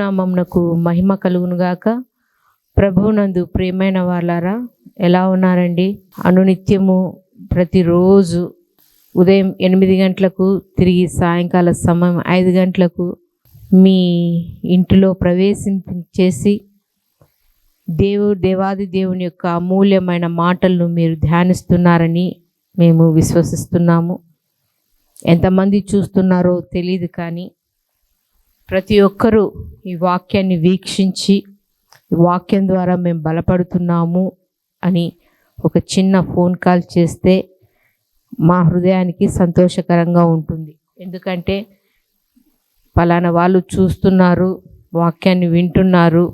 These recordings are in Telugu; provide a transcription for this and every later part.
ప్రభునామంనకు మహిమ కలుగునుగాక. ప్రభునందు ప్రియమైన వాళ్ళారా ఎలా ఉన్నారండి? అనునిత్యము ప్రతిరోజు ఉదయం ఎనిమిది గంటలకు తిరిగి సాయంకాల సమయం ఐదు గంటలకు మీ ఇంటిలో ప్రవేశించేసి దేవు దేవాది దేవుని యొక్క అమూల్యమైన మాటలను మీరు ధ్యానిస్తున్నారని మేము విశ్వసిస్తున్నాము. ఎంతమంది చూస్తున్నారో తెలియదు కానీ ప్రతి ఒక్కరూ ఈ వాక్యాన్ని వీక్షించి ఈ వాక్యం ద్వారా మేము బలపడుతున్నాము అని ఒక చిన్న ఫోన్ కాల్ చేస్తే మా హృదయానికి సంతోషకరంగా ఉంటుంది. ఎందుకంటే పలానా వాళ్ళు చూస్తున్నారు వాక్యాన్ని వింటున్నారు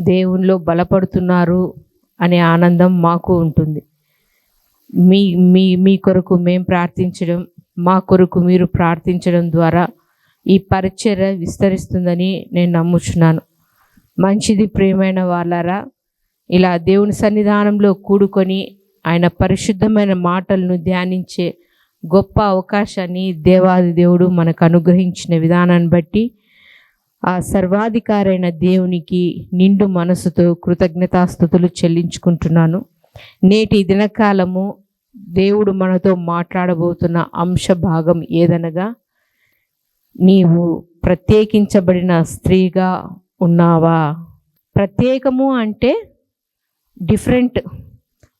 దేవునిలో బలపడుతున్నారు అనే ఆనందం మాకు ఉంటుంది. మీ మీ మీ కొరకు మేము ప్రార్థించడం మా కొరకు మీరు ప్రార్థించడం ద్వారా ఈ పరిచర్య విస్తరిస్తుందని నేను నమ్ముచున్నాను. మంచిది ప్రియమైన వాళ్ళారా ఇలా దేవుని సన్నిధానంలో కూడుకొని ఆయన పరిశుద్ధమైన మాటలను ధ్యానించే గొప్ప అవకాశాన్ని దేవాది దేవుడు మనకు అనుగ్రహించిన విధానాన్ని బట్టి ఆ సర్వాధికారైన దేవునికి నిండు మనసుతో కృతజ్ఞతాస్థుతులు చెల్లించుకుంటున్నాను. నేటి దినకాలము దేవుడు మనతో మాట్లాడబోతున్న అంశ భాగం ఏదనగా నీవు ప్రత్యేకించబడిన స్త్రీగా ఉన్నావా? ప్రత్యేకము అంటే డిఫరెంట్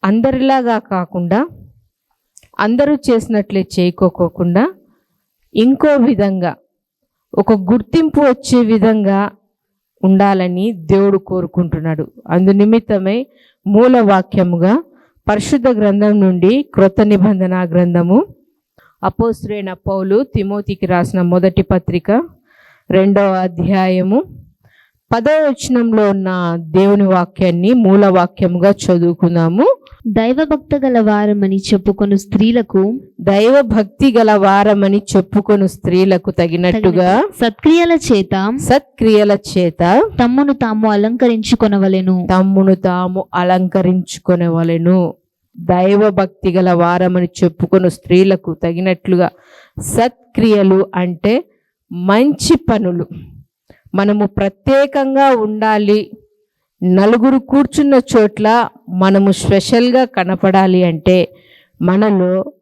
అందరిలాగా కాకుండా అందరూ చేసినట్లే చేయకోకోకుండా ఇంకో విధంగా ఒక గుర్తింపు వచ్చే విధంగా ఉండాలని దేవుడు కోరుకుంటున్నాడు. అందు నిమిత్తమై మూలవాక్యముగా పరిశుద్ధ గ్రంథం నుండి క్రొత్త నిబంధన గ్రంథము అపోస్తుడైన పౌలు తిమోతికి రాసిన మొదటి పత్రిక రెండవ అధ్యాయము. పదవ వచనంలో ఉన్న దేవుని వాక్యాన్ని మూల వాక్యముగా చదువుకుందాము దైవభక్త గల వారమని చెప్పుకొను స్త్రీలకు దైవ భక్తి గల వారమని చెప్పుకొను స్త్రీలకు తగినట్టుగా సత్క్రియల చేత సత్క్రియల చేత తమ్మును తాము అలంకరించుకొనవలెను. తమ్మును తాము అలంకరించుకొనవలెను. దైవభక్తి గల వారమని చెప్పుకుని స్త్రీలకు తగినట్లుగా. సత్క్రియలు అంటే మంచి పనులు. మనము ప్రత్యేకంగా ఉండాలి. నలుగురు కూర్చున్న చోట్ల మనము స్పెషల్గా కనపడాలి అంటే మనలో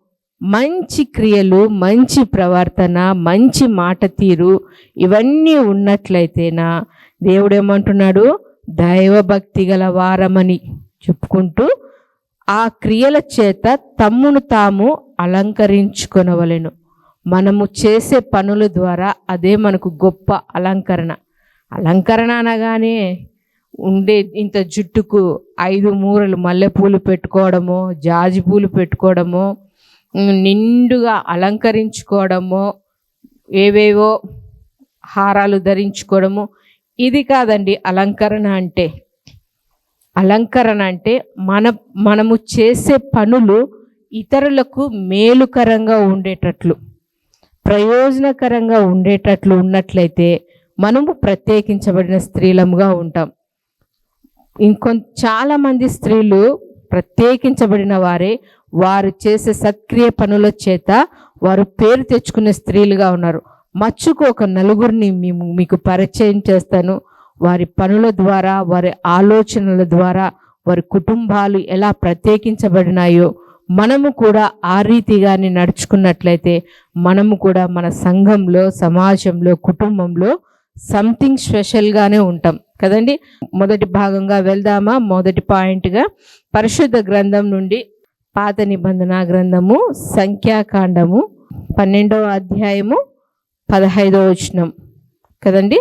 మంచి క్రియలు మంచి ప్రవర్తన మంచి మాట తీరు ఇవన్నీ ఉన్నట్లయితేనా దేవుడు ఏమంటున్నాడు? దైవభక్తి గల వారమని చెప్పుకుంటూ ఆ క్రియల చేత తమ్మును తాము అలంకరించుకొనవలెను. మనము చేసే పనుల ద్వారా అదే మనకు గొప్ప అలంకరణ. అలంకరణ అనగానే ఉండే ఇంత జుట్టుకు ఐదు మూరలు మల్లెపూలు పెట్టుకోవడమో జాజి పూలు పెట్టుకోవడమో నిండుగా అలంకరించుకోవడమో ఏవేవో హారాలు ధరించుకోవడము ఇది కాదండి అలంకరణ అంటే. అలంకరణ అంటే మన మనము చేసే పనులు ఇతరులకు మేలుకరంగా ఉండేటట్లు ప్రయోజనకరంగా ఉండేటట్లు ఉన్నట్లయితే మనము ప్రత్యేకించబడిన స్త్రీలముగా ఉంటాం. ఇంకొ చాలామంది స్త్రీలు ప్రత్యేకించబడిన వారే వారు చేసే సత్క్రియ పనుల చేత వారు పేరు తెచ్చుకునే స్త్రీలుగా ఉన్నారు. మచ్చుకు ఒక నలుగురిని మేము మీకు పరిచయం చేస్తాను. వారి పనుల ద్వారా వారి ఆలోచనల ద్వారా వారి కుటుంబాలు ఎలా ప్రత్యేకించబడినాయో మనము కూడా ఆ రీతిగానే నడుచుకున్నట్లయితే మనము కూడా మన సంఘంలో సమాజంలో కుటుంబంలో సంథింగ్ స్పెషల్గానే ఉంటాం. కదండి? మొదటి భాగంగా వెళ్దామా? మొదటి పాయింట్గా పరిశుద్ధ గ్రంథం నుండి పాత నిబంధన గ్రంథము సంఖ్యాకాండము పన్నెండవ అధ్యాయము పదహైదవ వచనం. కదండి?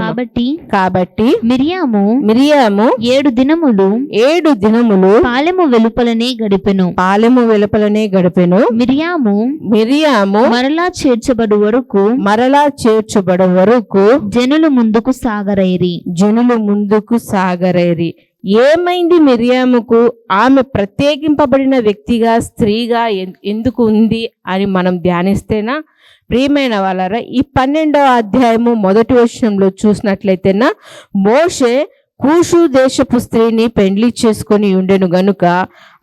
కాబట్టి కాబట్టి మిరియాము మిరియాము ఏడు దినములు ఏడు దినములు పాలెము వెలుపలనే గడిపెను. పాలెము వెలుపలనే గడిపెను. మిరియాము మిరియాము మరలా చేర్చబడు వరకు మరలా చేర్చబడ వరకు జనులు ముందుకు సాగరైరి. జనులు ముందుకు సాగరేరి. ఏమైంది మిరియాముకు? ఆమె ప్రత్యేకింపబడిన వ్యక్తిగా స్త్రీగా ఎన్- ఎందుకు ఉంది అని మనం ధ్యానిస్తేనా? ప్రియమైన వాళ్ళరా ఈ పన్నెండవ అధ్యాయము మొదటి వచనంలో చూసినట్లయితేనా మోషే కూషు దేశపు స్త్రీని పెండ్లి చేసుకొని ఉండెను గనుక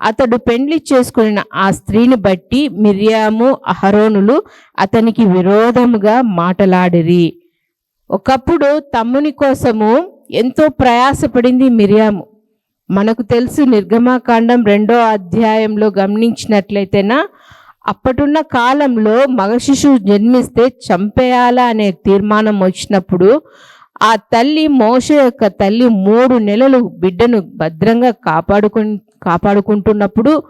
అతడు పెండ్లి చేసుకుని ఆ స్త్రీని బట్టి మిరియాము అహరోనులు అతనికి విరోధముగా మాటలాడిరి. ఒకప్పుడు తమ్ముని కోసము ఎంతో ప్రయాసపడింది మిరియాము. మనకు తెలుసు నిర్గమాకాండం రెండో అధ్యాయంలో గమనించినట్లయితేనా అప్పటున్న కాలంలో మగ శిశువు జన్మిస్తే చంపేయాలా అనే తీర్మానం వచ్చినప్పుడు ఆ తల్లి మోష యొక్క తల్లి మూడు నెలలు బిడ్డను భద్రంగా కాపాడుకు కాపాడుకుంటున్నప్పుడు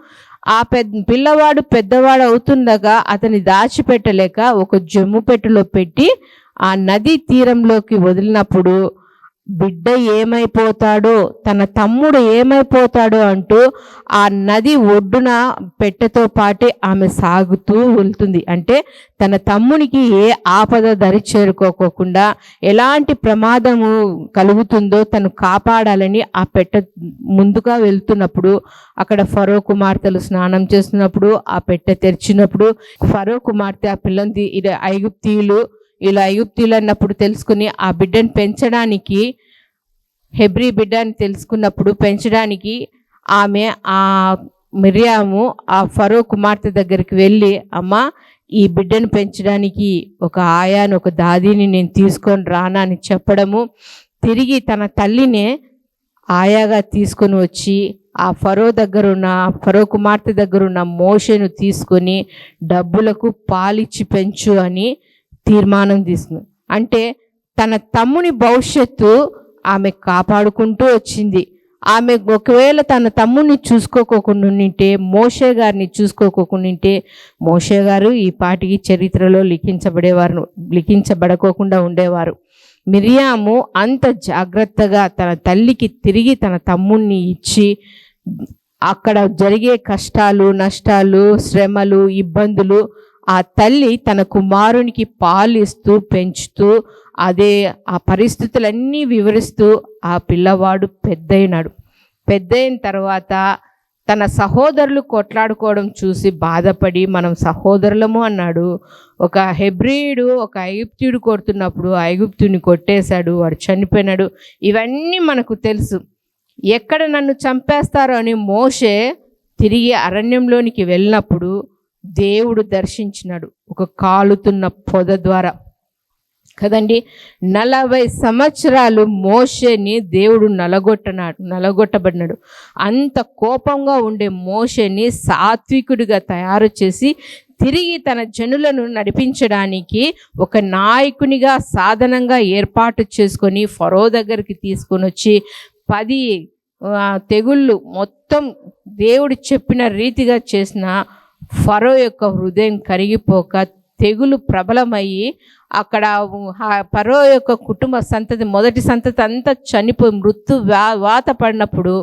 ఆ పెద్ద పిల్లవాడు పెద్దవాడు అవుతుండగా అతని దాచిపెట్టలేక ఒక జమ్ము పెట్టెలో పెట్టి ఆ నది తీరంలోకి వదిలినప్పుడు బిడ్డ ఏమైపోతాడో తన తమ్ముడు ఏమైపోతాడో అంటూ ఆ నది ఒడ్డున పెట్టెతో పాటే ఆమె సాగుతూ వెళ్తుంది. అంటే తన తమ్మునికి ఏ ఆపద దరి చేరుకోకోకుండా ఎలాంటి ప్రమాదము కలుగుతుందో తను కాపాడాలని ఆ పెట్టె ముందుగా వెళ్తున్నప్పుడు అక్కడ ఫరో కుమార్తెలు స్నానం చేస్తున్నప్పుడు ఆ పెట్టె తెరిచినప్పుడు ఫరో కుమార్తె ఆ పిల్లని ఇది ఐగుప్తీయులు ఇలా ఐగుప్తీయులు అన్నప్పుడు తెలుసుకుని ఆ బిడ్డను పెంచడానికి హెబ్రీ బిడ్డ అని తెలుసుకున్నప్పుడు పెంచడానికి ఆమె ఆ మిరియాము ఆ ఫరో కుమార్తె దగ్గరికి వెళ్ళి అమ్మ ఈ బిడ్డను పెంచడానికి ఒక ఆయాను ఒక దాదిని నేను తీసుకొని రానా అని చెప్పడము. తిరిగి తన తల్లినే ఆయాగా తీసుకొని వచ్చి ఆ ఫరో దగ్గరున్న ఫరో కుమార్తె దగ్గరున్న మోషను తీసుకొని డబ్బులకు పాలిచ్చి పెంచు అని తీర్మానం తీసుకుంది. అంటే తన తమ్ముని భవిష్యత్తు ఆమె కాపాడుకుంటూ వచ్చింది. ఆమె ఒకవేళ తన తమ్ముడిని చూసుకోకోకుండా ఉంటే మోషే గారిని చూసుకోకుండా ఉంటే మోషే గారు ఈ పాటికి చరిత్రలో లిఖించబడేవారు లిఖించబడకోకుండా ఉండేవారు. మిరియాము అంత జాగ్రత్తగా తన తల్లికి తిరిగి తన తమ్ముణ్ణి ఇచ్చి అక్కడ జరిగే కష్టాలు నష్టాలు శ్రమలు ఇబ్బందులు ఆ తల్లి తన కుమారునికి పాలిస్తూ పెంచుతూ అదే ఆ పరిస్థితులన్నీ వివరిస్తూ ఆ పిల్లవాడు పెద్దయినాడు. పెద్దయిన తర్వాత తన సహోదరులు కొట్లాడుకోవడం చూసి బాధపడి మనం సహోదరులము అన్నాడు. ఒక హెబ్రియుడు ఒక ఐగుప్తుడు కొడుతున్నప్పుడు ఐగుప్తుని కొట్టేశాడు వాడు చనిపోయినాడు. ఇవన్నీ మనకు తెలుసు. ఎక్కడ నన్ను చంపేస్తారో అని మోషే తిరిగి అరణ్యంలోనికి వెళ్ళినప్పుడు దేవుడు దర్శించినాడు. ఒక కాలుతున్న పొద ద్వారా. కదండి? నలభై సంవత్సరాలు మోషేని దేవుడు నలగొట్టనాడు నలగొట్టబడినాడు. అంత కోపంగా ఉండే మోషేని సాత్వికుడిగా తయారు చేసి తిరిగి తన జనులను నడిపించడానికి ఒక నాయకునిగా సాధనంగా ఏర్పాటు చేసుకొని ఫరో దగ్గరికి తీసుకొని వచ్చి పది తెగుళ్ళు మొత్తం దేవుడు చెప్పిన రీతిగా చేసిన ఫరో యొక్క హృదయం కరిగిపోక తెగులు ప్రబలమయ్యి అక్కడ ఫరో యొక్క కుటుంబ సంతతి మొదటి సంతతి అంతా చనిపోయి మృత్యు వా వాత పడినప్పుడు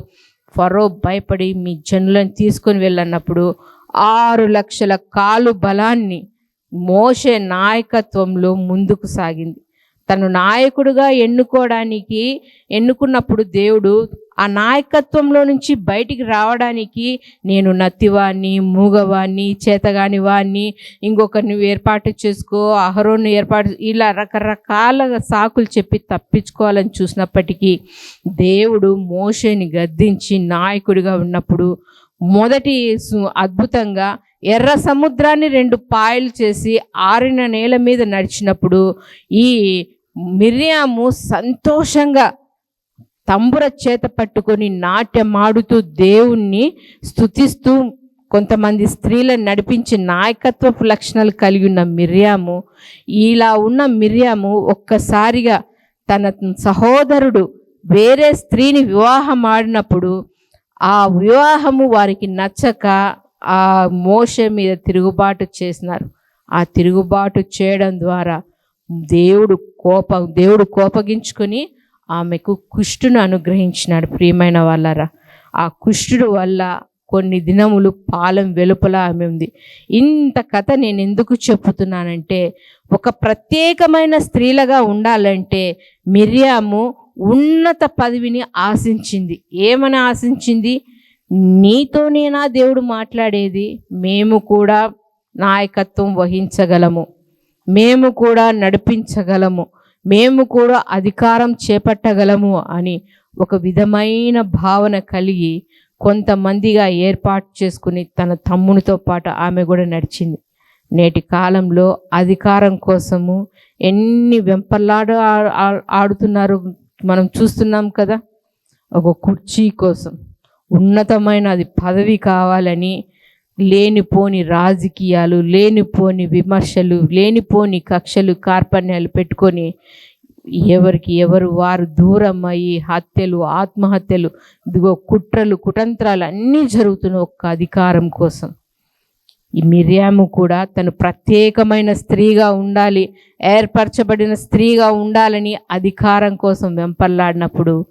ఫరో భయపడి మీ జనులను తీసుకొని వెళ్ళన్నప్పుడు ఆరు లక్షల కాలు బలాన్ని మోసే నాయకత్వంలో ముందుకు సాగింది. తను నాయకుడుగా ఎన్నుకోవడానికి ఎన్నుకున్నప్పుడు దేవుడు ఆ నాయకత్వంలో నుంచి బయటికి రావడానికి నేను నత్తివాణ్ణి మూగవాణ్ణి చేతగాని వాణ్ణి ఇంకొకరిని ఏర్పాటు చేసుకో అహరోను ఏర్పాటు ఇలా రకరకాల సాకులు చెప్పి తప్పించుకోవాలని చూసినప్పటికీ దేవుడు మోషేని గద్దించి నాయకుడిగా ఉన్నప్పుడు మొదటి సు- అద్భుతంగా ఎర్ర సముద్రాన్ని రెండు పాయలు చేసి ఆరిన నేల మీద నడిచినప్పుడు ఈ మిర్యాము సంతోషంగా తంబుర చేత పట్టుకొని నాట్యమాడుతూ దేవుణ్ణి స్తుతిస్తూ కొంతమంది స్త్రీలను నడిపించి నాయకత్వపు లక్షణాలు కలిగి ఉన్న మిర్యాము ఇలా ఉన్న మిర్యాము ఒక్కసారిగా తన సహోదరుడు వేరే స్త్రీని వివాహం ఆడినప్పుడు ఆ వివాహము వారికి నచ్చక ఆ మోస మీద తిరుగుబాటు చేసినారు. ఆ తిరుగుబాటు చేయడం ద్వారా దేవుడు కోప దేవుడు కోపగించుకొని ఆమెకు కుష్టును అనుగ్రహించినాడు ప్రియమైన వాళ్ళరా. ఆ కుష్టుడు వల్ల కొన్ని దినములు పాలెం వెలుపల ఆమె ఉంది. ఇంత కథ నేను ఎందుకు చెప్పుతున్నానంటే ఒక ప్రత్యేకమైన స్త్రీలుగా ఉండాలంటే మిర్యాము ఉన్నత పదవిని ఆశించింది. ఏమని ఆశించింది? నీతోనేనా దేవుడు మాట్లాడేది? మేము కూడా నాయకత్వం వహించగలము. మేము కూడా నడిపించగలము. మేము కూడా అధికారం చేపట్టగలము అని ఒక విధమైన భావన కలిగి కొంతమందిగా ఏర్పాటు చేసుకుని తన తమ్మునితో పాటు ఆమె కూడా నడిచింది. నేటి కాలంలో అధికారం కోసము ఎన్ని వెంపర్లాడు ఆడుతున్నారు మనం చూస్తున్నాం కదా. ఒక కుర్చీ కోసం ఉన్నతమైన అది పదవి కావాలని లేనిపోని రాజకీయాలు లేనిపోని విమర్శలు లేనిపోని కక్షలు కార్పణ్యాలు పెట్టుకొని ఎవరికి ఎవరు వారు దూరం అయ్యి హత్యలు ఆత్మహత్యలు ఇదిగో కుట్రలు కుటంత్రాలు అన్నీ జరుగుతున్న ఒక్క అధికారం కోసం. ఈ మిర్యాము కూడా తను ప్రత్యేకమైన స్త్రీగా ఉండాలి ఏర్పరచబడిన స్త్రీగా ఉండాలని అధికారం కోసం వెంపర్లాడినప్పుడు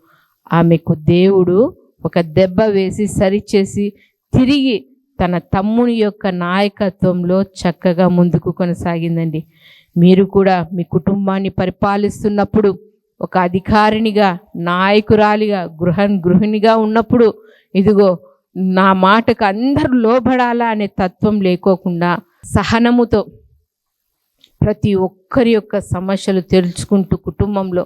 ఆమెకు దేవుడు ఒక దెబ్బ వేసి సరిచేసి తిరిగి తన తమ్ముని యొక్క నాయకత్వంలో చక్కగా ముందుకు కొనసాగిందండి. మీరు కూడా మీ కుటుంబాన్ని పరిపాలిస్తున్నప్పుడు ఒక అధికారినిగా నాయకురాలిగా గృహ గృహిణిగా ఉన్నప్పుడు ఇదిగో నా మాటకు అందరూ లోబడాలా అనే తత్వం లేకోకుండా సహనముతో ప్రతి ఒక్కరి యొక్క సమస్యలు తెలుసుకుంటూ కుటుంబంలో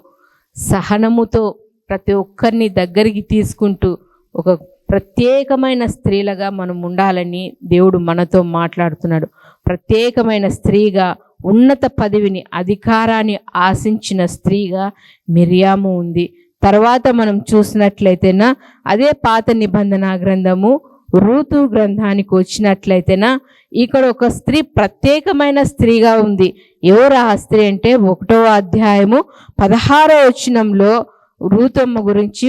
సహనముతో ప్రతి ఒక్కరిని దగ్గరికి తీసుకుంటూ ఒక ప్రత్యేకమైన స్త్రీలుగా మనం ఉండాలని దేవుడు మనతో మాట్లాడుతున్నాడు. ప్రత్యేకమైన స్త్రీగా ఉన్నత పదవిని అధికారాన్ని ఆశించిన స్త్రీగా మిరియాము ఉంది. తర్వాత మనం చూసినట్లయితేనా అదే పాత నిబంధన గ్రంథము ఋతు గ్రంథానికి వచ్చినట్లయితేనా ఇక్కడ ఒక స్త్రీ ప్రత్యేకమైన స్త్రీగా ఉంది. ఎవరు ఆ స్త్రీ అంటే ఒకటో అధ్యాయము పదహారో వచనంలో ఋతమ్మ గురించి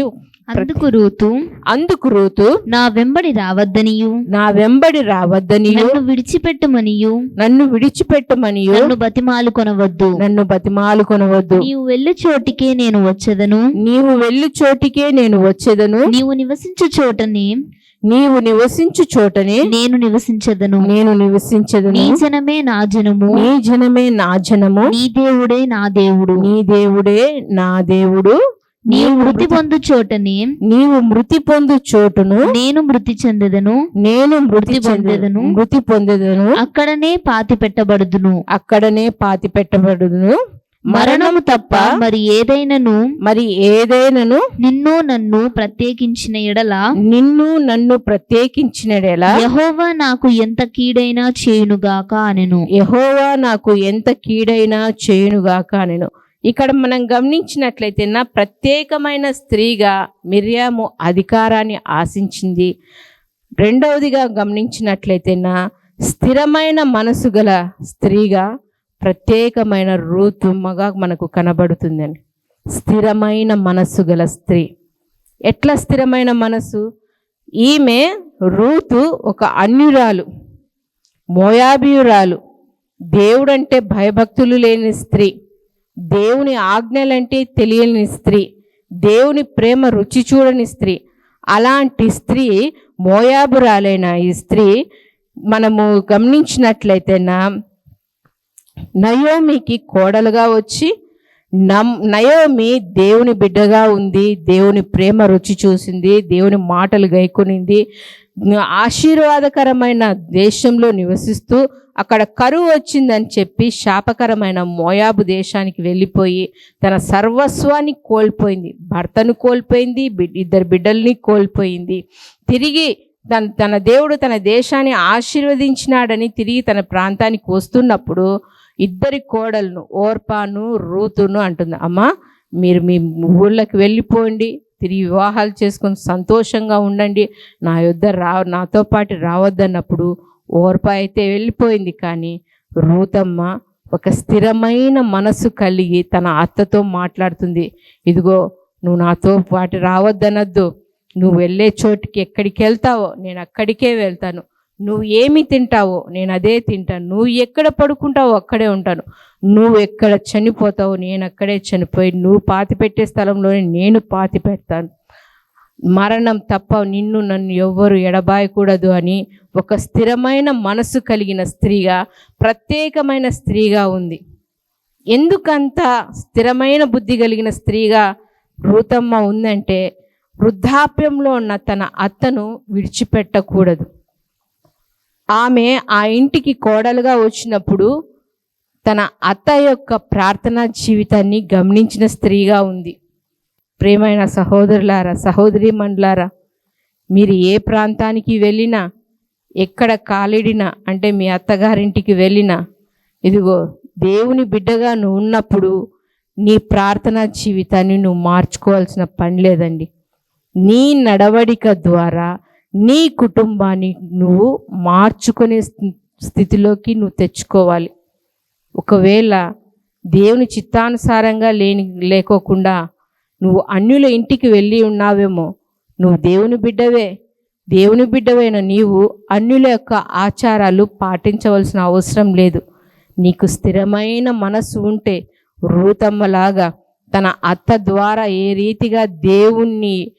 అందుకు రూతు అందుకు రూతు నా వెంబడి రావద్దనియు. నా వెంబడి రావద్దనియు. నన్ను విడిచిపెట్టమనియు. నన్ను విడిచిపెట్టమనియు. నన్ను బతిమాలు కొనవద్దు. నన్ను బతిమాలు కొనవద్దు. నీవు వెళ్ళు చోటికే నేను వచ్చదను. నీవు వెళ్ళు చోటికే నేను వచ్చేదను. నీవు నివసించు చోటనే నీవు నివసించు చోటనే నేను నివసించదను. నేను నివసించదును. నీ జనమే నా జనము. నీ జనమే నా జనము. నీ దేవుడే నా దేవుడు. నీ దేవుడే నా దేవుడు. నీవు మృతి పొందు చోటనే నీవు మృతి పొందు చోటును నేను మృతి చెందదను. నేను మృతి పొందెదను. మృతి పొందెదను. అక్కడనే పాతి పెట్టబడుదును అక్కడనే పాతి పెట్టబడును మరణము తప్ప మరి ఏదైనను మరి ఏదైనను నిన్ను నన్ను ప్రత్యేకించిన ఎడల నిన్ను నన్ను ప్రత్యేకించినడెలా యహోవా నాకు ఎంత కీడైనా చేయునుగాక అనెను. యహోవా నాకు ఎంత కీడైనా చేయునుగాక నేను ఇక్కడ మనం గమనించినట్లయితే నా ప్రత్యేకమైన స్త్రీగా మిర్యాము అధికారాన్ని ఆశించింది. రెండవదిగా గమనించినట్లయితే నా స్థిరమైన మనసు గల స్త్రీగా ప్రత్యేకమైన రూతుమ్మగా మనకు కనబడుతుందని. స్థిరమైన మనస్సు గల స్త్రీ. ఎట్లా స్థిరమైన మనసు? ఈమె రూతు ఒక అన్యురాలు మోయాబియురాలు. దేవుడంటే భయభక్తులు లేని స్త్రీ. దేవుని ఆజ్ఞలంటే తెలియని స్త్రీ దేవుని ప్రేమ రుచి చూడని స్త్రీ అలాంటి స్త్రీ మోయాబురాలైన ఈ స్త్రీ మనము గమనించినట్లయితేనా నయోమికి కోడలుగా వచ్చి నమ్ నయోమి దేవుని బిడ్డగా ఉంది దేవుని ప్రేమ రుచి చూసింది దేవుని మాటలు గైకొనింది ఆశీర్వాదకరమైన దేశంలో నివసిస్తూ అక్కడ కరువు వచ్చిందని చెప్పి శాపకరమైన మోయాబు దేశానికి వెళ్ళిపోయి తన సర్వస్వాన్ని కోల్పోయింది. భర్తను కోల్పోయింది ఇద్దరు బిడ్డల్ని కోల్పోయింది. తిరిగి తన తన దేవుడు తన దేశాన్ని ఆశీర్వదించినాడని తిరిగి తన ప్రాంతానికి వస్తున్నప్పుడు ఇద్దరి కోడలను ఓర్పాను రూతును అంటుంది. అమ్మా మీరు మీ ఊళ్ళకి వెళ్ళిపోండి తిరిగి వివాహాలు చేసుకొని సంతోషంగా ఉండండి. నా యొద్ద రా నాతో పాటు రావద్దన్నప్పుడు ఓర్ప అయితే వెళ్ళిపోయింది. కానీ రూతమ్మ ఒక స్థిరమైన మనసు కలిగి తన అత్తతో మాట్లాడుతుంది. ఇదిగో నువ్వు నాతో పాటు రావద్దనద్దు. నువ్వు వెళ్ళే చోటికి ఎక్కడికి వెళ్తావో నేను అక్కడికే వెళ్తాను. నువ్వు ఏమి తింటావో నేను అదే తింటాను. నువ్వు ఎక్కడ పడుకుంటావో అక్కడే ఉంటాను. నువ్వు ఎక్కడ చనిపోతావో నేను అక్కడే చనిపోయి నువ్వు పాతి పెట్టే స్థలంలోనే నేను పాతి పెడతాను మరణం తప్ప నిన్ను నన్ను ఎవ్వరు ఎడబాయకూడదు అని ఒక స్థిరమైన మనసు కలిగిన స్త్రీగా ప్రత్యేకమైన స్త్రీగా ఉంది. ఎందుకంత స్థిరమైన బుద్ధి కలిగిన స్త్రీగా రూతమ్మ ఉందంటే వృద్ధాప్యంలో ఉన్న తన అత్తను విడిచిపెట్టకూడదు. ఆమె ఆ ఇంటికి కోడలుగా వచ్చినప్పుడు తన అత్త యొక్క ప్రార్థనా జీవితాన్ని గమనించిన స్త్రీగా ఉంది. ప్రేమైన సహోదరులారా సహోదరి మండలారా మీరు ఏ ప్రాంతానికి వెళ్ళినా ఎక్కడ కాలిడినా అంటే మీ అత్తగారింటికి వెళ్ళినా ఇదిగో దేవుని బిడ్డగా నువ్వు ఉన్నప్పుడు నీ ప్రార్థనా జీవితాన్ని నువ్వు మార్చుకోవాల్సిన పని లేదండి. నీ నడవడిక ద్వారా నీ కుటుంబాన్ని నువ్వు మార్చుకునే స్థితిలోకి నువ్వు తెచ్చుకోవాలి. ఒకవేళ దేవుని చిత్తానుసారంగా లేని లేకోకుండా నువ్వు అన్యుల ఇంటికి వెళ్ళి ఉన్నావేమో నువ్వు దేవుని బిడ్డవే. దేవుని బిడ్డవైన నీవు అన్యుల యొక్క ఆచారాలు పాటించవలసిన అవసరం లేదు. నీకు స్థిరమైన మనసు ఉంటే రూతమ్మలాగా తన అత్త ద్వారా ఏ రీతిగా దేవుణ్ణి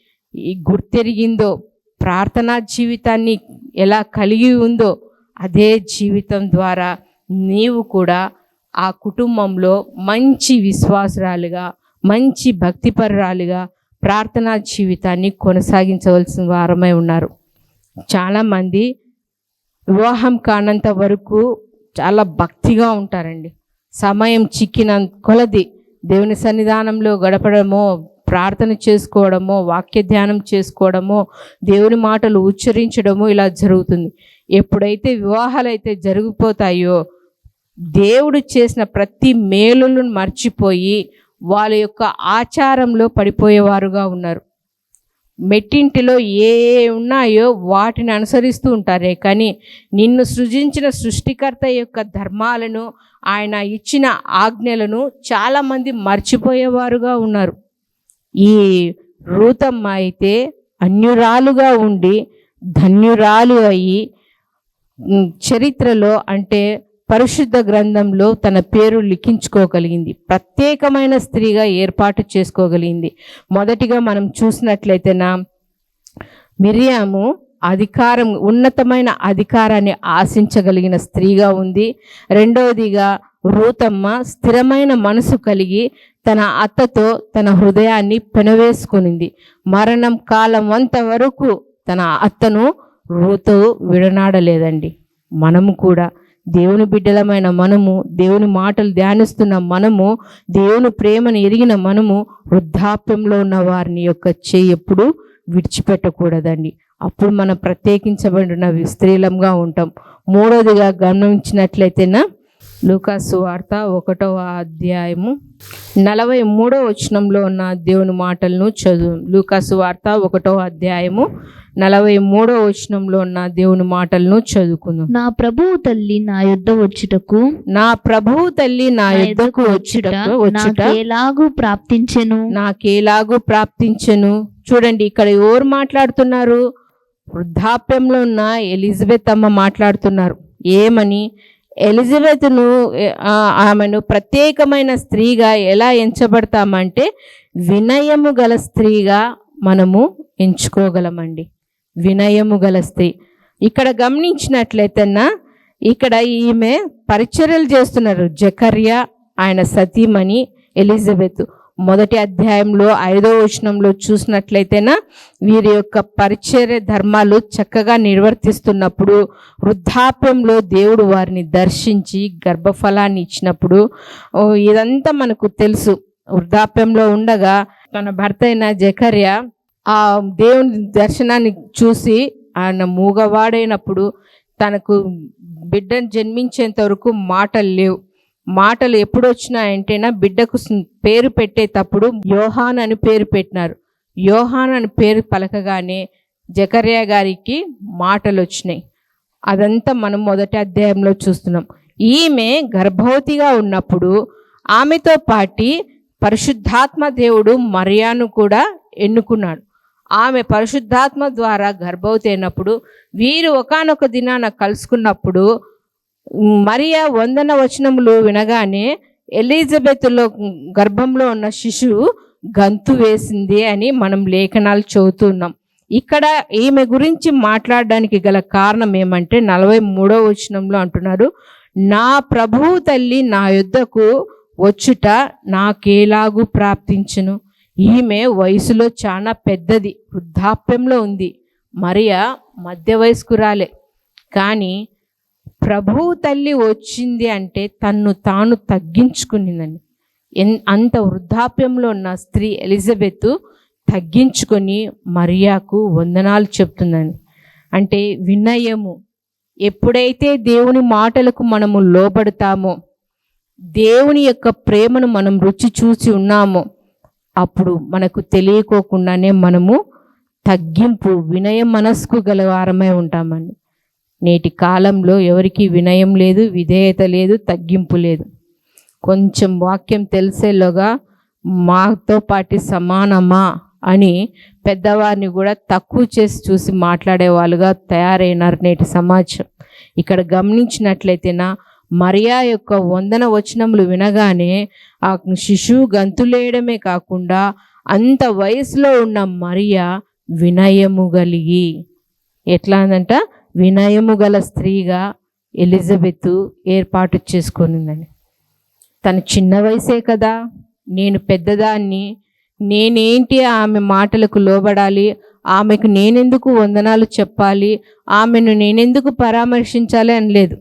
గుర్తెరిగిందో ప్రార్థనా జీవితాన్ని ఎలా కలిగి ఉందో అదే జీవితం ద్వారా నీవు కూడా ఆ కుటుంబంలో మంచి విశ్వాసురాలుగా మంచి భక్తిపరురాలుగా ప్రార్థనా జీవితాన్ని కొనసాగించవలసిన వారమై ఉన్నారు. చాలామంది వివాహం కానంత వరకు చాలా భక్తిగా ఉంటారండి. సమయం చిక్కిన కొలది దేవుని సన్నిధానంలో గడపడమో ప్రార్థన చేసుకోవడమో వాక్య ధ్యానం చేసుకోవడమో దేవుని మాటలు ఉచ్చరించడము ఇలా జరుగుతుంది. ఎప్పుడైతే వివాహాలు అయితే జరిగిపోతాయో దేవుడు చేసిన ప్రతి మేలులను మర్చిపోయి వాళ్ళ యొక్క ఆచారంలో పడిపోయేవారుగా ఉన్నారు. మెట్టింటిలో ఏ ఉన్నాయో వాటిని అనుసరిస్తూ ఉంటారే కానీ నిన్ను సృజించిన సృష్టికర్త యొక్క ధర్మాలను ఆయన ఇచ్చిన ఆజ్ఞలను చాలామంది మర్చిపోయేవారుగా ఉన్నారు. ఈ రూతమ్మ అయితే అన్యురాలుగా ఉండి ధన్యురాలు అయ్యి చరిత్రలో అంటే పరిశుద్ధ గ్రంథంలో తన పేరు లిఖించుకోగలిగింది. ప్రత్యేకమైన స్త్రీగా ఏర్పాటు చేసుకోగలిగింది. మొదటిగా మనం చూసినట్లయితేనా మిరియాము అధికారం ఉన్నతమైన అధికారాన్ని ఆశించగలిగిన స్త్రీగా ఉంది. రెండవదిగా రూతమ్మ స్థిరమైన మనసు కలిగి తన అత్తతో తన హృదయాన్ని పెనవేసుకునింది. మరణం కాలం అంతవరకు తన అత్తను రూతు విడనాడలేదండి. మనము కూడా దేవుని బిడ్డలమైన మనము దేవుని మాటలు ధ్యానిస్తున్న మనము దేవుని ప్రేమను ఎరిగిన మనము వృద్ధాప్యంలో ఉన్న వారిని యొక్క చేయి ఎప్పుడు విడిచిపెట్టకూడదండి. అప్పుడు మనం ప్రత్యేకించబడిన స్త్రీలంగా ఉంటాం. మూడోదిగా గమనించినట్లయితేనా లూకాసు వార్త ఒకటవ అధ్యాయము. నలభై మూడో వచనంలో ఉన్న దేవుని మాటలను చదువు. లూకాసు వార్త ఒకటవ అధ్యాయము. నలభై మూడో వచనంలో ఉన్న దేవుని మాటలను చదువుకుందాం. నా ప్రభువు తల్లి నా యుద్ధ వచ్చుటకు నా ప్రభువు తల్లి నా యుద్ధకు వచ్చుటకు వచ్చుట నాకెలాగూ ప్రాప్తించెను? నాకేలాగూ ప్రాప్తించెను? చూడండి ఇక్కడ ఎవరు మాట్లాడుతున్నారు? వృద్ధాప్యంలో ఉన్న ఎలిజబెత్ అమ్మ మాట్లాడుతున్నారు. ఏమని? ఎలిజబెత్ను ఆమెను ప్రత్యేకమైన స్త్రీగా ఎలా ఎంచబడతామంటే వినయము గల స్త్రీగా మనము ఎంచుకోగలమండి. వినయము గల స్త్రీ. ఇక్కడ గమనించినట్లయితేనా ఇక్కడ ఈమె పరిచర్యలు చేస్తున్నారు. జకర్య ఆయన సతీమణి ఎలిజబెత్. మొదటి అధ్యాయంలో ఐదో వచనంలో చూసినట్లయితేనా వీరి యొక్క పరిచర్య ధర్మాలు చక్కగా నిర్వర్తిస్తున్నప్పుడు వృద్ధాప్యంలో దేవుడు వారిని దర్శించి గర్భఫలాన్ని ఇచ్చినప్పుడు ఇదంతా మనకు తెలుసు. వృద్ధాప్యంలో ఉండగా తన భర్త అయిన జకర్య ఆ దేవుని దర్శనాన్ని చూసి ఆయన మూగవాడైనప్పుడు తనకు బిడ్డను జన్మించేంత వరకు మాటలు లేవు. మాటలు ఎప్పుడొచ్చినాయంటేనా బిడ్డకు పేరు పెట్టేటప్పుడు యోహాన్ అని పేరు పెట్టినారు. యోహాన్ అని పేరు పలకగానే జకర్యా గారికి మాటలు వచ్చినాయి అదంతా మనం మొదటి అధ్యాయంలో చూస్తున్నాం. ఈమె గర్భవతిగా ఉన్నప్పుడు ఆమెతో పాటి పరిశుద్ధాత్మ దేవుడు మరియాను కూడా ఎన్నుకున్నాడు. ఆమె పరిశుద్ధాత్మ ద్వారా గర్భవతి అయినప్పుడు వీరు ఒకానొక దినాన కలుసుకున్నప్పుడు మరియా వందన వచనములు వినగానే ఎలిజబెత్లో గర్భంలో ఉన్న శిశువు గంతు వేసింది అని మనం లేఖనాలు చదువుతున్నాం ఇక్కడ ఈమె గురించి మాట్లాడడానికి గల కారణం ఏమంటే నలభై మూడో వచనంలో అంటున్నారు నా ప్రభువు తల్లి నా యుద్ధకు వచ్చుట నాకేలాగూ ప్రాప్తించును? ఈమె వయసులో చాలా పెద్దది వృద్ధాప్యంలో ఉంది. మరియా మధ్య వయస్కురాలే కానీ ప్రభువు తల్లి వచ్చింది అంటే తన్ను తాను తగ్గించుకునిందండి ఎన్ అంత వృద్ధాప్యంలో ఉన్న స్త్రీ ఎలిజబెత్ తగ్గించుకొని మరియాకు వందనాలు చెప్తుందని. అంటే వినయము ఎప్పుడైతే దేవుని మాటలకు మనము లోబడతామో దేవుని యొక్క ప్రేమను మనం రుచి చూసి ఉన్నామో అప్పుడు మనకు తెలియకోకుండానే మనము తగ్గింపు వినయ మనస్కు గలవారమై ఉంటామండి. నేటి కాలంలో ఎవరికి వినయం లేదు విధేయత లేదు తగ్గింపు లేదు. కొంచెం వాక్యం తెలిసేలోగా మాతో పాటి సమానమా అని పెద్దవారిని కూడా తక్కువ చేసి చూసి మాట్లాడే వాళ్ళుగా తయారైనారు నేటి సమాజం. ఇక్కడ గమనించినట్లయితేనా మరియా యొక్క వందన వచనములు వినగానే ఆ శిశువు గంతులేయడమే కాకుండా అంత వయసులో ఉన్న మరియా వినయము కలిగి. ఎట్లా అందంట? వినయము గల స్త్రీగా ఎలిజబెత్ ఏర్పాటు చేసుకునిందని. తన చిన్న వయసే కదా నేను పెద్దదాన్ని నేనేంటి ఆమె మాటలకు లోబడాలి ఆమెకు నేనెందుకు వందనాలు చెప్పాలి ఆమెను నేనెందుకు పరామర్శించాలి అనలేదు.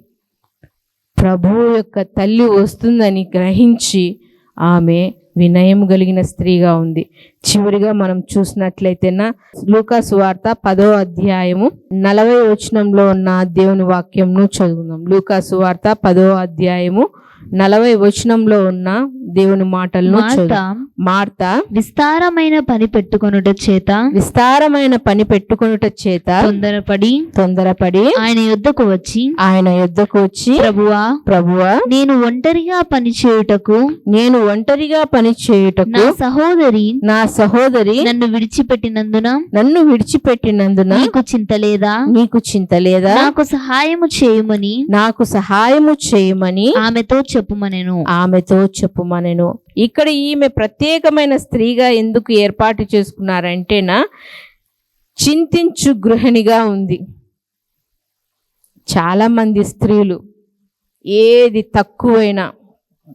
ప్రభువు యొక్క తల్లి వస్తుందని గ్రహించి ఆమె వినయం కలిగిన స్త్రీగా ఉంది. చివరిగా మనం చూసినట్లయితేనా లూకాసు వార్త పదో అధ్యాయము నలభై వచనంలో ఉన్న దేవుని వాక్యంను చదువుదాం. లూకాసు వార్త పదో అధ్యాయము నలభై వచనంలో ఉన్న దేవుని మాటలను మార్త విస్తారమైన పని పెట్టుకొనుట చేత విస్తారమైన పని పెట్టుకొనుట చేత తొందరపడి తొందరపడి ఆయన యుద్ధకు వచ్చి ఆయన యుద్ధకు వచ్చి ప్రభువా ప్రభువా నేను ఒంటరిగా పని చేయుటకు నేను ఒంటరిగా పని చేయుటకు నా సహోదరి నా సహోదరి నన్ను విడిచిపెట్టినందున నన్ను విడిచిపెట్టినందున నీకు చింత లేదా? నీకు చింత లేదా? నాకు సహాయము చేయుమని నాకు సహాయము చేయమని ఆమెతో చెప్పుమనెను. ఆమెతో చెప్పుమనెను ఇక్కడ ఈమె ప్రత్యేకమైన స్త్రీగా ఎందుకు ఏర్పాటు చేసుకున్నారంటేనా చింతించు గృహిణిగా ఉంది. చాలామంది స్త్రీలు ఏది తక్కువైనా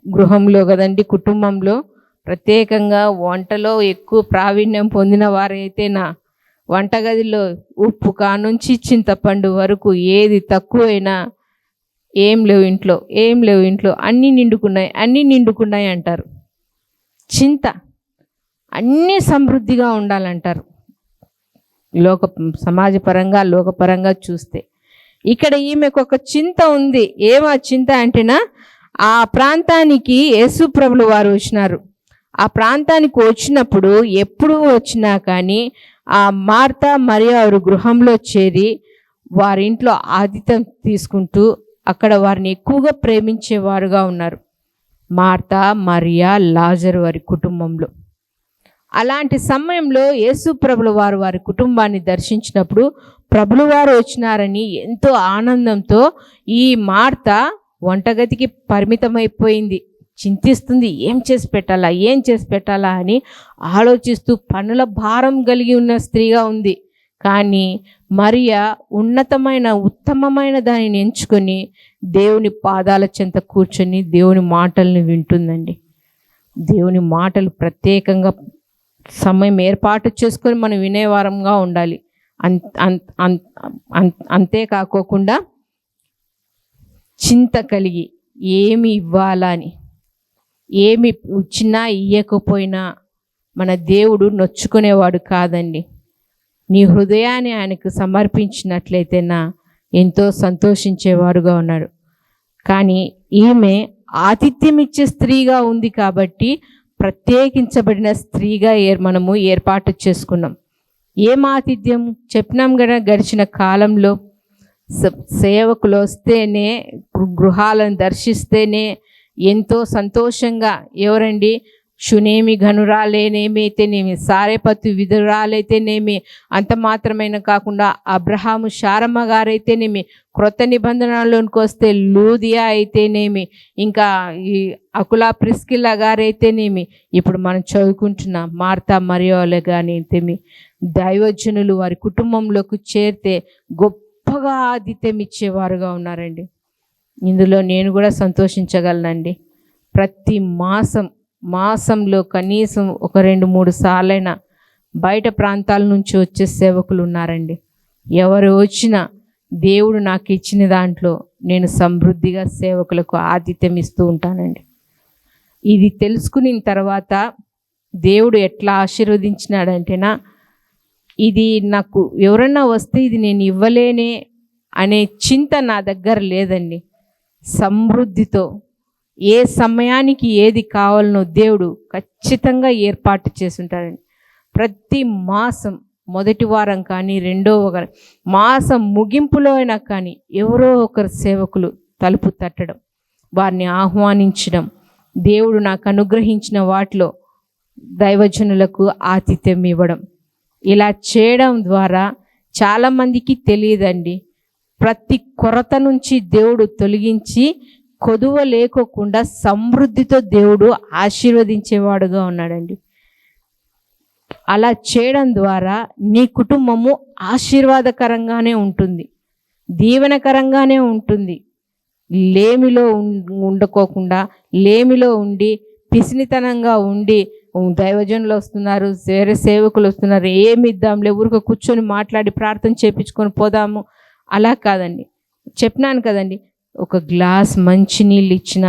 గృహంలో కదండి కుటుంబంలో ప్రత్యేకంగా వంటలో ఎక్కువ ప్రావీణ్యం పొందిన వారైతేనా వంటగదిలో ఉప్పు కానుంచి చింతపండు వరకు ఏది తక్కువైనా ఏం లేవు ఇంట్లో ఏం లేవు ఇంట్లో అన్నీ నిండుకున్నాయి అన్నీ నిండుకున్నాయి అంటారు. చింత అన్నీ సమృద్ధిగా ఉండాలంటారు. లోక సమాజపరంగా లోకపరంగా చూస్తే. ఇక్కడ ఈమెకు ఒక చింత ఉంది. ఏమా చింత అంటేనా ఆ ప్రాంతానికి యేసుప్రభులు వారు వచ్చినారు. ఆ ప్రాంతానికి వచ్చినప్పుడు ఎప్పుడు వచ్చినా కానీ ఆ మార్త మరియు వారు గృహంలో చేరి వారి ఇంట్లో ఆతిథ్యం తీసుకుంటూ అక్కడ వారిని ఎక్కువగా ప్రేమించేవారుగా ఉన్నారు. మార్త మరియా లాజర్ వారి కుటుంబంలో. అలాంటి సమయంలో యేసు ప్రభుల వారు వారి కుటుంబాన్ని దర్శించినప్పుడు ప్రభుల వారు వచ్చినారని ఎంతో ఆనందంతో ఈ మార్త వంటగదికి పరిమితమైపోయింది. చింతిస్తుంది ఏం చేసి పెట్టాలా? ఏం చేసి పెట్టాలా? అని ఆలోచిస్తూ పనుల భారం కలిగి ఉన్న స్త్రీగా ఉంది. కానీ మరియా ఉన్నతమైన ఉత్తమమైన దానిని ఎంచుకొని దేవుని పాదాల చెంత కూర్చొని దేవుని మాటల్ని వింటుందండి. దేవుని మాటలు ప్రత్యేకంగా సమయం ఏర్పాటు చేసుకొని మనం వినేవారంగా ఉండాలి. అన్ అంతేకాకోకుండా చింత కలిగి ఏమి ఇవ్వాలా అని ఏమి ఇచ్చినా ఇయ్యకపోయినా మన దేవుడు నొచ్చుకునేవాడు కాదండి. నీ హృదయాన్ని ఆయనకు సమర్పించినట్లయితే నా ఎంతో సంతోషించేవాడుగా ఉన్నాడు. కానీ ఈమె ఆతిథ్యం ఇచ్చే స్త్రీగా ఉంది కాబట్టి ప్రత్యేకించబడిన స్త్రీగా ఏర్ మనము ఏర్పాటు చేసుకున్నాం. ఏం ఆతిథ్యం? చెప్పినాం కదా గడిచిన కాలంలో స- సేవకులు వస్తేనే గృహాలను దర్శిస్తేనే ఎంతో సంతోషంగా ఎవరండి? షునేమి ఘనురాలేనేమైతేనేమి సారేపత్తు విధురాలైతేనేమి అంత మాత్రమైన కాకుండా అబ్రహాము శారమ్మ గారైతేనేమి క్రొత్త నిబంధనలోనికి వస్తే లూదియా అయితేనేమి ఇంకా ఈ అకులా ప్రిస్కిల్లా గారైతేనేమి ఇప్పుడు మనం చదువుకుంటున్న మార్తా మరియోలే కానీ అయితేమి దైవజనులు వారి కుటుంబంలోకి చేరితే గొప్పగా ఆతిథ్యం ఇచ్చేవారుగా ఉన్నారండి. ఇందులో నేను కూడా సంతోషించగలనండి. ప్రతి మాసం మాసంలో కనీసం ఒక రెండు మూడు సార్లైన బయట ప్రాంతాల నుంచి వచ్చే సేవకులు ఉన్నారండి. ఎవరు వచ్చినా దేవుడు నాకు ఇచ్చిన దాంట్లో నేను సమృద్ధిగా సేవకులకు ఆతిథ్యం ఇస్తూ ఉంటానండి. ఇది తెలుసుకున్న తర్వాత దేవుడు ఎట్లా ఆశీర్వదించినాడంటేనా ఇది నాకు ఎవరన్నా వస్తే ఇది నేను ఇవ్వలేనే అనే చింత నా దగ్గర లేదండి. సమృద్ధితో ఏ సమయానికి ఏది కావాలనో దేవుడు ఖచ్చితంగా ఏర్పాటు చేసి ప్రతి మాసం మొదటి వారం కానీ రెండో ఒక మాసం ముగింపులో అయినా కానీ ఎవరో ఒకరు సేవకులు తలుపు తట్టడం వారిని ఆహ్వానించడం దేవుడు నాకు అనుగ్రహించిన వాటిలో దైవజనులకు ఆతిథ్యం ఇవ్వడం. ఇలా చేయడం ద్వారా చాలామందికి తెలియదండి. ప్రతి కొరత నుంచి దేవుడు తొలగించి కొదువ లేకోకుండా సమృద్ధితో దేవుడు ఆశీర్వదించేవాడుగా ఉన్నాడండి. అలా చేయడం ద్వారా నీ కుటుంబము ఆశీర్వాదకరంగానే ఉంటుంది దీవెనకరంగానే ఉంటుంది. లేమిలో ఉండకోకుండా లేమిలో ఉండి పిసినితనంగా ఉండి దైవజనులు వస్తున్నారు వేరే సేవకులు వస్తున్నారు ఏమి ఇద్దాంలే ఊరికే కూర్చొని మాట్లాడి ప్రార్థన చేపించుకొని పోదాము. అలా కాదండి. చెప్పినాను కదండి ఒక గ్లాస్ మంచినీళ్ళు ఇచ్చిన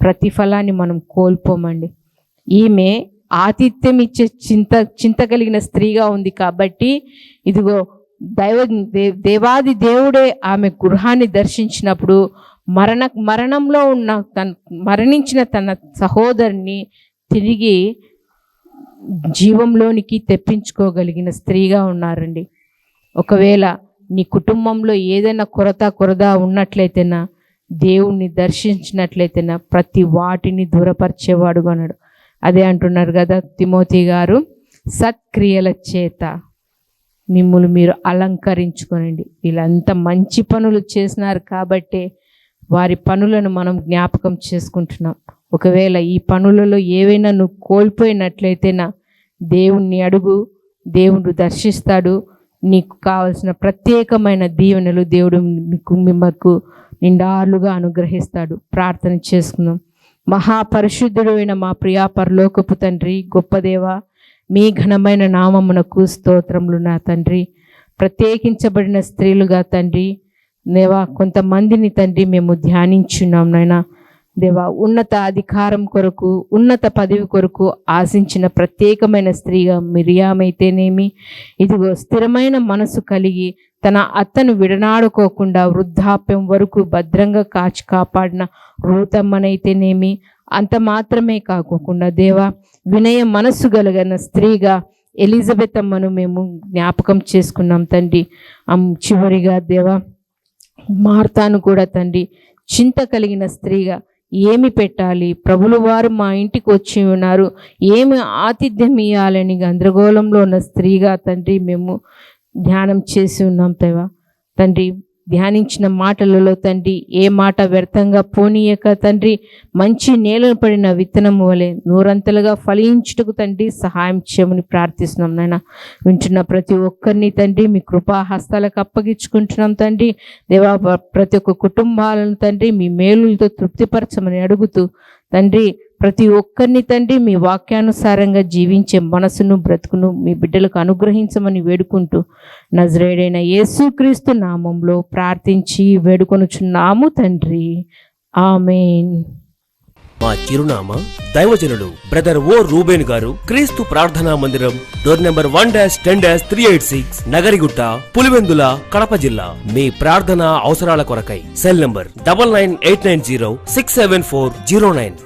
ప్రతిఫలాన్ని మనం కోల్పోమండి. ఈమె ఆతిథ్యం ఇచ్చే చింత చింత కలిగిన స్త్రీగా ఉంది కాబట్టి ఇదిగో దైవ దే- దేవాది దేవుడే ఆమె గృహాన్ని దర్శించినప్పుడు మరణ మరణంలో ఉన్న తన మరణించిన తన సహోదరుని తిరిగి జీవంలోనికి తెప్పించుకోగలిగిన స్త్రీగా ఉన్నారండి. ఒకవేళ నీ కుటుంబంలో ఏదైనా కొరత కొరద ఉన్నట్లయితేనా దేవుణ్ణి దర్శించినట్లయితేనా ప్రతి వాటిని దూరపరిచేవాడు అన్నాడు అదే అంటున్నారు కదా తిమోతి గారు సత్క్రియల చేత మిమ్మల్ని మీరు అలంకరించుకోనండి. వీళ్ళంతా మంచి పనులు చేసినారు కాబట్టే వారి పనులను మనం జ్ఞాపకం చేసుకుంటున్నాం. ఒకవేళ ఈ పనులలో ఏవైనా నువ్వు కోల్పోయినట్లయితేనా దేవుణ్ణి అడుగు దేవుడు దర్శిస్తాడు నీకు కావలసిన ప్రత్యేకమైన దీవెనలు దేవుడు మీకు మిమ్మకు నిండార్లుగా అనుగ్రహిస్తాడు. ప్రార్థన చేసుకుందాం. మహాపరిశుద్ధుడు అయిన మా ప్రియా పరలోకపు తండ్రి గొప్పదేవ మీ ఘనమైన నామమునకు స్తోత్రములు నా తండ్రి. ప్రత్యేకించబడిన స్త్రీలుగా తండ్రి నేవా కొంతమందిని తండ్రి మేము ధ్యానించున్నాం నాయన. దేవా ఉన్నత అధికారం కొరకు ఉన్నత పదవి కొరకు ఆశించిన ప్రత్యేకమైన స్త్రీగా మిరియామైతేనేమి? ఇదిగో స్థిరమైన మనసు కలిగి తన అత్తను విడనాడుకోకుండా వృద్ధాప్యం వరకు భద్రంగా కాచి కాపాడిన రూతమ్మనైతేనేమి? అంత మాత్రమే కాకోకుండా దేవా వినయ మనస్సు కలిగిన స్త్రీగా ఎలిజబెత్ అమ్మను మేము జ్ఞాపకం చేసుకున్నాం తండ్రి. చివరిగా దేవా మార్తాను కూడా తండ్రి. చింత కలిగిన స్త్రీగా ఏమి పెట్టాలి? ప్రభులు వారు మా ఇంటికి వచ్చి ఉన్నారు. ఏమి ఆతిథ్యం ఇవ్వాలని గందరగోళంలో ఉన్న స్త్రీగా తండ్రి మేము ధ్యానం చేసి ఉన్నాం తేవా తండ్రి ధ్యానించిన మాటలలో తండ్రి ఏ మాట వ్యర్థంగా పోనీయక తండ్రి మంచి నేలను పడిన విత్తనము వలె నూరంతలుగా ఫలించుటకు తండ్రి సహాయం చేయమని ప్రార్థిస్తున్నాం నాయన. వింటున్న ప్రతి ఒక్కరిని తండ్రి మీ కృపా హస్తాలకు అప్పగించుకుంటున్నాం తండ్రి. దేవా ప్రతి ఒక్క కుటుంబాలను తండ్రి మీ మేలులతో తృప్తిపరచమని అడుగుతూ తండ్రి ప్రతి ఒక్కరిని తండ్రి మీ వాక్యానుసారంగా జీవించే మనసును బ్రతుకును మీ బిడ్డలకు అనుగ్రహించమని వేడుకుంటూ నజరేడైన యేసుక్రీస్తు నామంలో ప్రార్థించి వేడుకొనుచున్నాము తండ్రి. ఆమెన్. మా చిరునామా దైవజనుడు బ్రదర్ ఓ రూబేన్ గారు క్రీస్తు ప్రార్థనా మందిరం door number one dash ten dash three eight six Nagarigutta Pulivendula Kadapa జిల్లా. మీ ప్రార్థన అవసరాల కొరకై cell number double nine eight nine zero six seven four zero nine.